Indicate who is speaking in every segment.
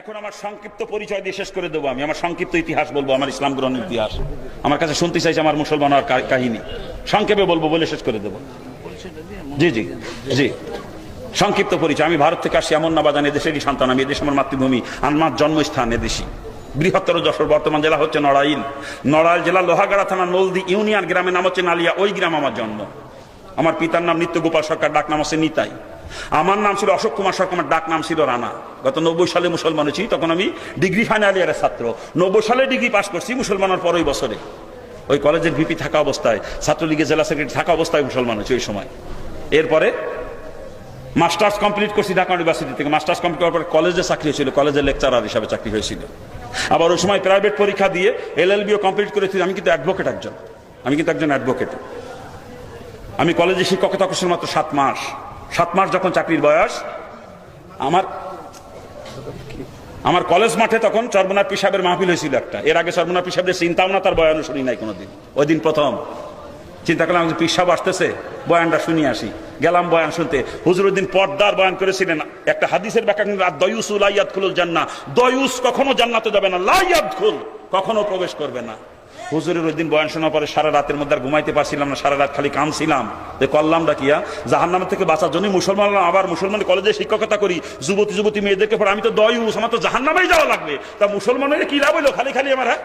Speaker 1: এখন আমার সংক্ষিপ্ত পরিচয় দিয়ে শেষ করে দেবো আমি। আমার সংক্ষিপ্ত ইতিহাস বলব, আমার ইসলাম গ্রহণের ইতিহাস। আমার কাছে শুনতে চাইছে আমার মুসলমান হওয়ার কাহিনী। সংক্ষেপে বলব বলে শেষ করে দেবো। জি জি জি। সংক্ষিপ্ত পরিচয়। আমি ভারত থেকে আসি এমন না বাজান, এদেশেরই সন্তান। আমি এদেশ আমার মাতৃভূমি। আমার জন্মস্থান এদেশি বৃহত্তর যশোর, বর্তমান জেলা হচ্ছে নড়াইল। নড়াইল জেলা লোহাগাড়া থানা নলদি ইউনিয়ন গ্রামের নাম হচ্ছে নালিয়া। ওই গ্রাম আমার জন্ম। আমার পিতার নাম নিত্য গোপাল সরকার, ডাক নাম আছে নিতাই। আমার নাম ছিল অশোক কুমার সরকার, আমার ডাক নাম ছিল রানা। গত নব্বই সালে মুসলমান হয়েছি, তখন আমি ডিগ্রি ফাইনাল ইয়ারের ছাত্র। নব্বই সালে ডিগ্রি পাস করছি মুসলমানের পর ওই বছরে। ওই কলেজের ভিপি থাকা অবস্থায়, ছাত্রলীগের জেলা সেক্রেটারি থাকা অবস্থায় মুসলমান হয়েছে ওই সময়। এরপরে মাস্টার্স কমপ্লিট করছি ঢাকা ইউনিভার্সিটি থেকে। মাস্টার্স কমপ্লিট করার পরে কলেজে চাকরি হয়েছিল, কলেজের লেকচারার হিসাবে চাকরি হয়েছিল। আবার ওই সময় প্রাইভেট পরীক্ষা দিয়ে এলএলবিও কমপ্লিট করেছি, আমি কিন্তু অ্যাডভোকেট একজন। আমি কিন্তু একজন অ্যাডভোকেট আমি কলেজে শিক্ষকতা করছি মাত্র সাত মাস সাত মাস যখন চাকরির বয়স, আমার আমার কলেজ মাঠে তখন চর্মনাথ পিসাবের মাহফিল হয়েছিল একটা। এর আগে চর্মনাথ পিসাবের চিন্তাও না তার বয়ানও শুনি নাই কোনোদিন। ওই দিন প্রথম। চিন্তা করলাম যে পিসাব আসতেছে, বয়ানটা শুনিয়ে আসি। গেলাম বয়ান শুনতে। হুজুরুদ্দিন পর্দার বয়ান করেছিলেন। একটা হাদিসের ব্যাখ্যা দয়ুস লাইয়াত খুলুল জান্না দয়ুস কখনো জান্নাতে যাবে না। লাইয়াত খুল কখনো প্রবেশ করবে না। হুজুরের ওই দিন বয়ান শোনার পরে সারা রাতের মধ্যে আর ঘুমাইতে পারছিলাম না, সারা রাত খালি কামছিলাম যে করলামটা কিয়া জাহান্নামের থেকে বাঁচার জন্য মুসলমান আবার মুসলমান কলেজে শিক্ষকতা করি, যুবতী যুবতী মেয়েদেরকে পড়ে আমি তো দয়ুস আমার তো জাহান্নামেই যাওয়া লাগবে। তা মুসলমানের কি লাভ হইল? খালি খালি আমার হ্যাঁ?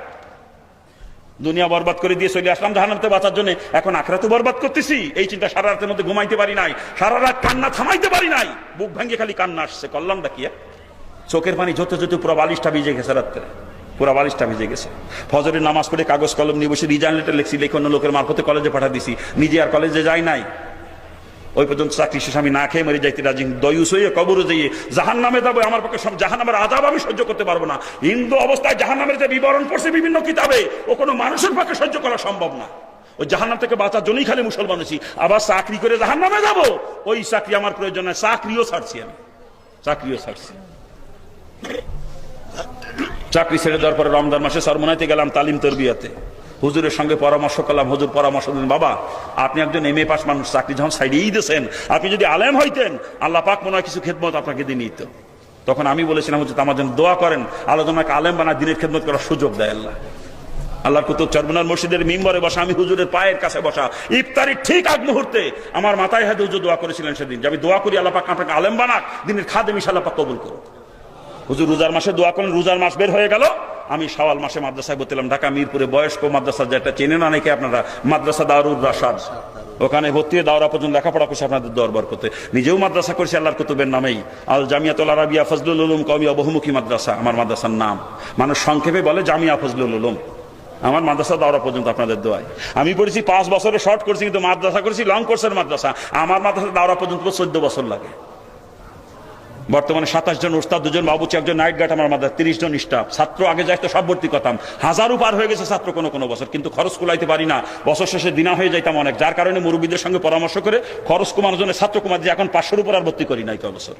Speaker 1: দুনিয়া বরবাদ করে দিয়ে চলে আসলাম জাহান্নামতে বাঁচার জন্য। এখন আখরা তো বরবাদ করতেছি। এই চিন্তা সারা রাতের মধ্যে ঘুমাইতে পারি নাই। সারা রাত কান্না থামাইতে পারি নাই। বুক ভাঙ্গে খালি কান্না আসছে। করলামটা কি চোখের পানি যত যত পুরো বালিশটা ভিজে গেছে রাত্রে। পুরো বালিশটা ভিজে গেছে। ফজরের নামাজ পড়ে কাগজ কলম নিয়ে বসে রিজাইন লেটার লিখছি, লিখে অন্য লোকের মারফতে কলেজে পাঠা দিছি। নিজে আর কলেজে যাই নাই। ওই পর্যন্ত চাকরি শেষ, আমি না খেয়ে মরে যাইতে রাজি দয়ুস হয়ে কবরে যেয়ে জাহান নামে যাব, আমার পক্ষে সব জাহান নামের আজাব আমি সহ্য করতে পারব না। হিন্দু অবস্থায় জাহান নামের যে বিবরণ পড়ছে বিভিন্ন কিতাবে, ও কোনো মানুষের পক্ষে সহ্য করা সম্ভব না। ওই জাহান্নাম থেকে বাঁচার জন্যই খালি মুসলমান হয়েছি। আবার চাকরি করে জাহান নামে যাব? ওই চাকরি আমার প্রয়োজন নাই চাকরিও ছাড়ছি আমি। চাকরিও ছাড়ছি। চাকরি ছেড়ে দেওয়ার পরে রমজান মাসে সরমনাইতে গেলাম তালিম তরবিয়াতে। হুজুরের সঙ্গে পরামর্শ করলাম, হুজুর, পরামর্শ দিলেন বাবা, আপনি একজন এম এ পাস মানুষ, চাকরি যখন সাইডেই দিয়েছেন, আপনি যদি আলেম হইতেন, আল্লাহ পাক মনে হয় কিছু খেদমত আপনাকে দিয়ে নিত। তখন আমি বলেছিলাম, হুজুর, আমার জন্য দোয়া করেন, আল্লাহ তোমাকে আলেম বানা দিনের খেদমত করার সুযোগ দেয় আল্লাহ। আল্লাহর কুতুব চরমনার মসজিদের মিম্বরে বসা, আমি হুজুরের পায়ের কাছে বসা, ইফতারি ঠিক আগ মুহূর্তে আমার মাথায় হাতে হুজুর দোয়া করেছিলেন সেদিন, যে আমি দোয়া করি, আল্লাহ পাক আপনাকে আলেম বানাক, দিনের খাদে মিশাল্লাহ পাক কবুল করুন হুজুর, রোজার মাসে দোয়া করেন, রোজার মাস বের হয়ে গেল। আমি শাওয়াল মাসে মাদ্রাসায় ভর্তি ঢাকা, মিরপুরে বয়স্ক মাদ্রাসা যেটা চেনে না নাকি আপনারা, মাদ্রাসা দারুর রাসাদ ওখানে ভর্তি হয়ে দাওরা পর্যন্ত লেখাপড়া করছে আপনাদের দরবার করতে। নিজেও মাদ্রাসা করছি, আল্লাহর কুতুবের নামেই। আল জামিয়াতুল আরাবিয়া ফজলুল উলুম কমি বহুমুখী মাদ্রাসা, আমার মাদ্রাসার নাম। মানুষ সংক্ষেপে বলে, জামিয়া ফজলুল উলুম। আমার মাদ্রাসা দাওরা পর্যন্ত আপনাদের দোয়ায়। আমি পড়েছি পাঁচ বছরে, শর্ট করছি, কিন্তু মাদ্রাসা করেছি, লং কোর্সের মাদ্রাসা। আমার মাদ্রাসা দাওরা পর্যন্ত চোদ্দ বছর লাগে। বর্তমানে সাতাশ জন উস্তাদ দুজন বাবুচি একজন নাইট গার্ড, আমার মাদ্রাসা, তিরিশ জন স্টাফ ছাত্র আগে যাইতো, সব ভর্তি করতাম। হাজারও পার হয়ে গেছে ছাত্র কোনো কোনো বছর, কিন্তু খরচ কুলাইতে পারি না। বছর শেষে দিনা হয়ে যাইতাম অনেক, যার কারণে মুরব্বীদের সঙ্গে পরামর্শ করে খরচ কমানোর জন্য ছাত্র দিয়ে এখন পাঁচশোর উপর আর ভর্তি করি নাই তো বছর।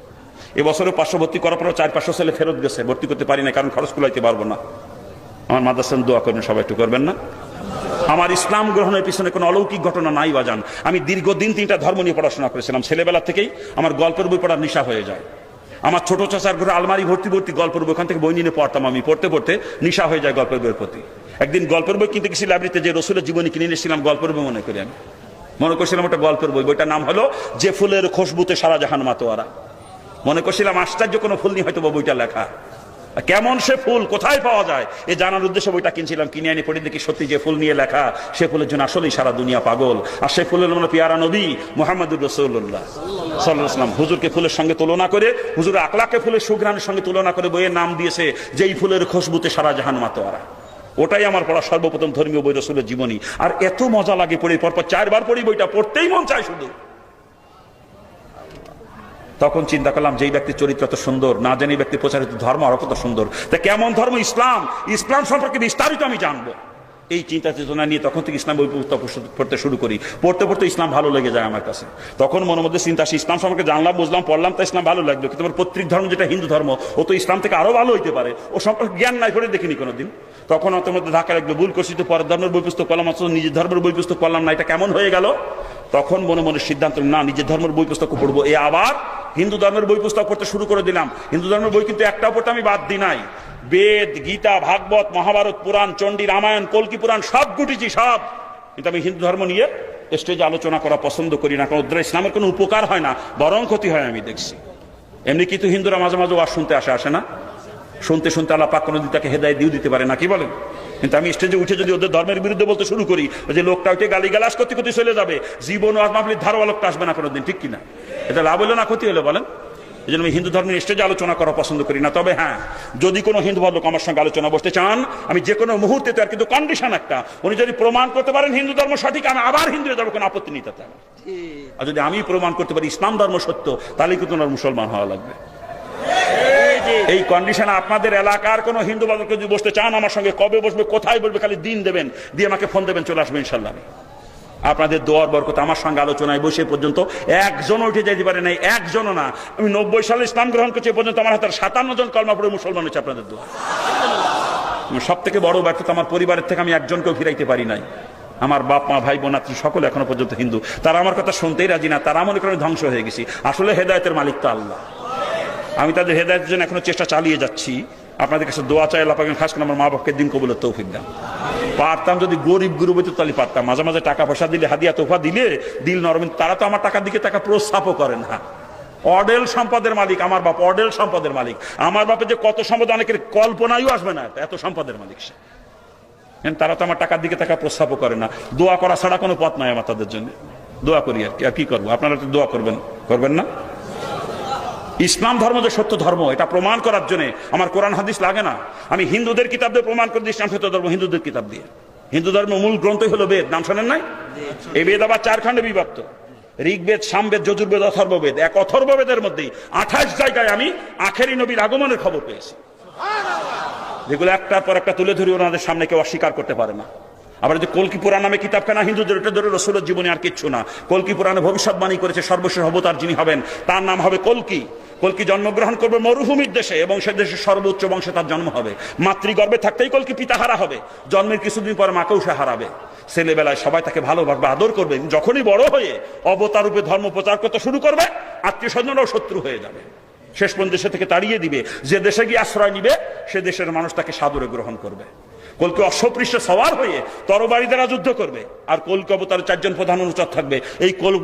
Speaker 1: এবছরে পাঁচশো ভর্তি করার পর চার পাঁচশো ছেলে ফেরত গেছে, ভর্তি করতে পারি না কারণ খরচ কুলাইতে পারব না। আমার মাদ্রাসান দোয়া করবেন সবাই একটু করবেন না। আমার ইসলাম গ্রহণের পিছনে কোনো অলৌকিক ঘটনা নাই, বাজান। আমি দীর্ঘদিন তিনটা ধর্ম নিয়ে পড়াশোনা করেছিলাম, ছেলেবেলা থেকেই আমার গল্পের বই পড়ার নেশা হয়ে যায়। আমার ছোট চাচার ঘরে আলমারি ভর্তি ভর্তি গল্পের বই ওখান থেকে বই নিয়ে পড়তাম আমি। পড়তে পড়তে নিশা হয়ে যায় গল্পের বইয়ের প্রতি। একদিন গল্পের বই কিনতে গেছি লাইব্রেরিতে যে রসুলের জীবনী কিনে নিয়েছিলাম, গল্পের বই মনে করি আমি। মনে করছিলাম একটা গল্পের বই। বইটার নাম হলো, যে ফুলের খুশবুতে সারা জাহান মাতোয়ারা। মনে করছিলাম আশ্চর্য কোনো ফুল নিয়ে হয়তো বইটা লেখা। কেমন সে ফুল কোথায় পাওয়া যায়? এ জানার উদ্দেশ্যে বইটা কিনছিলাম, কিনে আনি পড়ে দেখি সত্যি যে ফুল নিয়ে লেখা, সে ফুলের জন্য আসলেই সারা দুনিয়া পাগল। আর সে ফুলের মানে পিয়ারা নবী মোহাম্মদুর রসৌল্লাহ সাল্লাহাম হুজুরকে ফুলের সঙ্গে তুলনা করে, হুজুর আকলাকে ফুলের সুগ্রানের সঙ্গে তুলনা করে বইয়ের নাম দিয়েছে, যেই ফুলের খুশবুতে সারা জাহান মাতোয়ারা ওটাই আমার পড়া সর্বপ্রথম ধর্মীয় বই রসুলের জীবনী। আর এত মজা লাগে পড়ে, পরপর চারবার পড়ি বইটা, পড়তেই মন চায় শুধু। তখন চিন্তা করলাম যে ব্যক্তির চরিত্র এত সুন্দর, না জানি ব্যক্তি প্রচারিত ধর্ম আরও কত সুন্দর। তা কেমন ধর্ম? ইসলাম। ইসলাম সম্পর্কে বিস্তারিত আমি জানব। এই চিন্তা চেতনা নিয়ে তখন থেকে ইসলাম বই পুস্তক পড়তে শুরু করি। পড়তে পড়তে ইসলাম ভালো লেগে যায় আমার কাছে। তখন মনের মধ্যে চিন্তা আসে, ইসলাম সম্পর্কে জানলাম, বুঝলাম, পড়লাম, তা ইসলাম ভালো লাগল। কিন্তু আমার পৈতৃক ধর্ম যেটা হিন্দু ধর্ম, ও তো ইসলাম থেকে আরও ভালো হইতে পারে। ও সম্পর্কে জ্ঞান নাই করে দেখিনি কোনোদিন। তখন অত মধ্যে ধাক্কা লাগল, ভুল করছি তো পরের ধর্মের বই পুস্তক পড়লাম, অথচ নিজের ধর্মের বই পুস্তক পড়লাম না। এটা কেমন হয়ে গেল? তখন মনে মনে সিদ্ধান্ত, না, নিজের ধর্মের বই পুস্তক পড়ব, এ আবার হিন্দু ধর্মের বই পুস্তক পড়তে শুরু করে দিলাম। হিন্দু ধর্মের বই কিন্তু একটা পড়তে আমি বাদ দিই নাই। বেদ, গীতা, ভাগবত, মহাভারত, পুরাণ, চণ্ডী, রামায়ণ, কলকি পুরাণ, সব গুটিছি সব। কিন্তু আমি হিন্দু ধর্ম নিয়ে স্টেজে আলোচনা করা পছন্দ করি না, কারণ ওদের ইসলামের কোনো উপকার হয় না, বরং ক্ষতি হয় আমি দেখছি। এমনি কিন্তু হিন্দুরা মাঝে মাঝে ওয়াজ শুনতে আসে আসে না। শুনতে শুনতে আল্লাহ পাক কোনোদিন তাকে হেদায় দিয়ে দিতে পারে না। কি বলেন? কিন্তু আমি স্টেজে উঠে যদি ওদের ধর্মের বিরুদ্ধে বলতে শুরু করি ওই যে লোকটা উঠে গালি গালাস করতে করতে চলে যাবে জীবন ও মাহফিলির ধারোয়া লোকটা আসবে না কোনোদিন ঠিক কিনা? এটা লাভ হলো না ক্ষতি হলো বলেন? এই জন্য আমি হিন্দু ধর্মের স্টেজে আলোচনা করা পছন্দ করি না। তবে হ্যাঁ যদি কোনো হিন্দু ভদ্রলোক আমার সঙ্গে আলোচনা বসতে চান আমি যে কোনো মুহূর্তে তার কিন্তু কন্ডিশন একটা। উনি যদি প্রমাণ করতে পারেন হিন্দু ধর্ম সঠিক আমি আবার হিন্দু যাব কোনো আপত্তি নেই তাতে আর যদি আমি প্রমাণ করতে পারি ইসলাম ধর্ম সত্য তাহলে কিন্তু ওনার মুসলমান হওয়া লাগবে। এই কন্ডিশনে আপনাদের এলাকার কোনো হিন্দু বাদকে যদি বসতে চান, আমার সঙ্গে কবে বসবে, কোথায় বসবে, খালি দিন দেবেন, দিয়ে আমাকে ফোন দেবেন, চলে আসবে ইনশাল্লাহ আপনাদের দোয়ার বরকত, আমার সঙ্গে আলোচনায় বসে পর্যন্ত একজন উঠে যেতে পারে নাই, একজনও না। আমি নব্বই সালে ইসলাম গ্রহণ করছি পর্যন্ত আমার হাতের সাতান্ন জন কলমা পড়ে মুসলমান হচ্ছে আপনাদের দোয়া। সব থেকে বড় ব্যর্থতা আমার পরিবারের থেকে আমি একজনকেও ফিরাইতে পারি নাই। আমার বাপ, মা, ভাই, বোন, আত্মীয় সকল এখনও পর্যন্ত হিন্দু। তারা আমার কথা শুনতেই রাজি না, তারা মনে করেন ধ্বংস হয়ে গেছি। আসলে হেদায়তের মালিক তো আল্লাহ। আমি তাদের হেদায়তের জন্য এখনও চেষ্টা চালিয়ে যাচ্ছি। আপনাদের কাছে দোয়া চাই পাকেন খাস করে আমার মা বাপকে দিন কবুলের তৌফিক দেন। পারতাম যদি গরিব গুরুবত তাহলে পারতাম, মাঝে মাঝে টাকা পয়সা দিলে, হাদিয়া, তোফা দিলে, দিল নরম তারা তো আমার টাকার দিকে টাকা প্রস্তাবও করে না। অডেল সম্পদের মালিক আমার বাপ, অডেল সম্পদের মালিক। আমার বাপে যে কত সম্পদ, অনেকের কল্পনায়ও আসবে না, এত সম্পদের মালিক সে। তারা তো আমার টাকার দিকে টাকা প্রস্তাবও করে না। দোয়া করা ছাড়া কোনো পথ নাই আমার তাদের জন্য। দোয়া করি আর কি আর কি করব? আপনারা তো দোয়া করবেন। করবেন না? ইসলাম ধর্ম যে সত্য ধর্ম, এটা প্রমাণ করার জন্য আমার কোরআন হাদিস লাগে না। আমি হিন্দুদের কিতাব দিয়ে প্রমাণ করে ইসলাম সত্য ধর্ম হিন্দুদের কিতাব দিয়ে। হিন্দু ধর্মের মূল গ্রন্থই হলো বেদ, নাম শোনেন নাই? এই বেদ আবার চার খণ্ডে বিভক্ত। ঋগ্বেদ, সামবেদ, যজুর্বেদ, অথর্ববেদ, এক অথর্ববেদের মধ্যেই আঠাশ জায়গায় আমি আখেরি নবীর আগমনের খবর পেয়েছি। যেগুলো একটার পর একটা তুলে ধরি, ওনাদের সামনে কেউ অস্বীকার করতে পারে না। আবার যে কলকি পুরাণ নামে কিতাবখানা হিন্দুদের, এটা ধরে রসুলের জীবনে আর কিচ্ছু না। কলকি পুরাণে ভবিষ্যৎবাণী করেছে সর্বশেষ অবতার যিনি হবেন, তার নাম হবে কলকি। কলকি জন্মগ্রহণ করবে মরুভূমির দেশে এবং সে দেশের সর্বোচ্চ বংশে তার জন্ম হবে। মাতৃগর্ভে থাকতেই কলকি পিতা হারা হবে। জন্মের কিছুদিন পর মাকেও সে হারাবে। ছেলেবেলায় সবাই তাকে ভালোভাবে আদর করবে। যখনই বড় হয়ে অবতার রূপে ধর্ম প্রচার করতে শুরু করবে, আত্মীয় স্বজনরাও শত্রু হয়ে যাবে। শেষ পর্যন্ত দেশে থেকে তাড়িয়ে দিবে। যে দেশে গিয়ে আশ্রয় নিবে, সে দেশের মানুষ তাকে সাদরে গ্রহণ করবে। কলকে অশ্বপৃষ্ঠে সওয়ার হয়ে তরবারি দ্বারা যুদ্ধ করবে, আর কলকে অবতার চারজন প্রধান অনুচর থাকবে। এই কল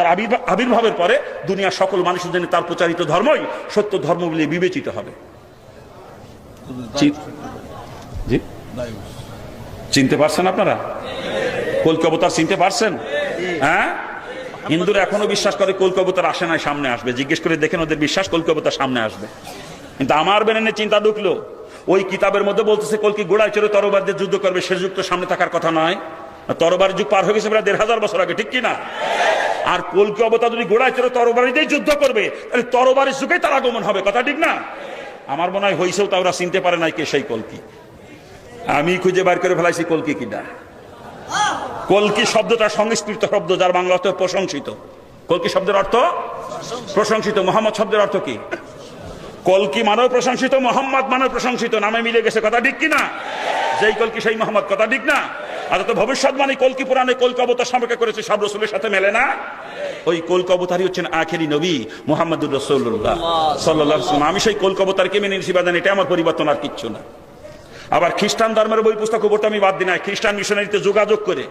Speaker 1: আবির্ভাব- আবির্ভাবের পরে দুনিয়ার সকল মানুষের জন্য তার প্রচারিত ধর্মই সত্য ধর্ম বলে বিবেচিত হবে। চিনতে পারছেন আপনারা? কলকে অবতার চিনতে পারছেন? হ্যাঁ? হিন্দুরা এখনও বিশ্বাস করে কলকে অবতার আসে নাই, সামনে আসবে। জিজ্ঞেস করে দেখেন ওদের বিশ্বাস কলকে অবতার সামনে আসবে। কিন্তু আমার বেরেনে চিন্তা ঢুকলো। ওই কিতাবের মধ্যে বলতেছে কলকি গোড়ায় চড়ে তরবার দিয়ে যুদ্ধ করবে সে যুগ তো সামনে থাকার কথা নয় তরবার যুগ পার হয়ে গেছে প্রায় দেড় হাজার বছর আগে ঠিক কি না আর কলকি অবতার যদি গোড়ায় চড়ে তরবারি দিয়ে যুদ্ধ করবে তাহলে তরবারির যুগে তার আগমন হবে কথা ঠিক না আমার মনে হয় হয়েছেও তা ওরা চিনতে পারে নাই কে সেই কলকি আমি খুঁজে বার করে ফেলাইছি কলকি কিনা কলকি শব্দটা সংস্কৃত শব্দ যার বাংলা অর্থ প্রশংসিত কলকি শব্দের অর্থ প্রশংসিত মোহাম্মদ শব্দের অর্থ কি কলকি মানব প্রশংসিত? মোহাম্মদ মানব প্রশংসিত। নামে মিলে গেছে কথা ঠিক কিনা? যেই কলকি সেই মোহাম্মদ কথা ঠিক না? আর তো ভবিষ্যৎবাণী কলকি পুরাণে? কলকি অবতার সম্পর্কে করেছে সব রসুলের সাথে মেলে না? ওই কলকি অবতারই হচ্ছেন আখেরি নবী মোহাম্মদুর রসুল্লাহ সাল্লাহ আমি সেই কলকি অবতারকে মেনে নিছি বাদান এটা আমার পরিবর্তন আর কিচ্ছু না। আবার খ্রিস্টান ধর্মের বই পুস্তক পড়তে আমি বাদ দিই না খ্রিস্টান মিশনারিতে যোগাযোগ করে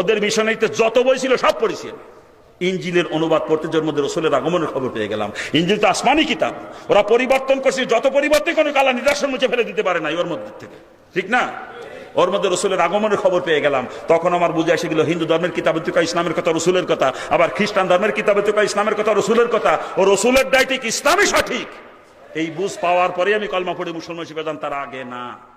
Speaker 1: ওদের মিশনারিতে যত বই ছিল সব পড়েছি। ইঞ্জিলের অনুবাদ পড়তে মধ্যে রসুলের আগমনের খবর পেয়ে গেলাম। ইঞ্জিল তো আসমানি কিতাব। ওরা পরিবর্তন করছে, যত পরিবর্তন কোনো কালা নিদর্শন মুছে ফেলে দিতে পারে না ওর মধ্যে থেকে। ঠিক না? ওর মধ্যে রসুলের আগমনের খবর পেয়ে গেলাম। তখন আমার বুঝে এসে গেল, হিন্দু ধর্মের কিতাবের তো কয় ইসলামের কথা, রসুলের কথা। আবার খ্রিস্টান ধর্মের কিতাবের তো কয় ইসলামের কথা, রসুলের কথা। ও রসুলের ডাইটিক ইসলামই সঠিক। এই বুঝ পাওয়ার পরে আমি কলমা পড়ে মুসলমান হিসেবে তার আগে না।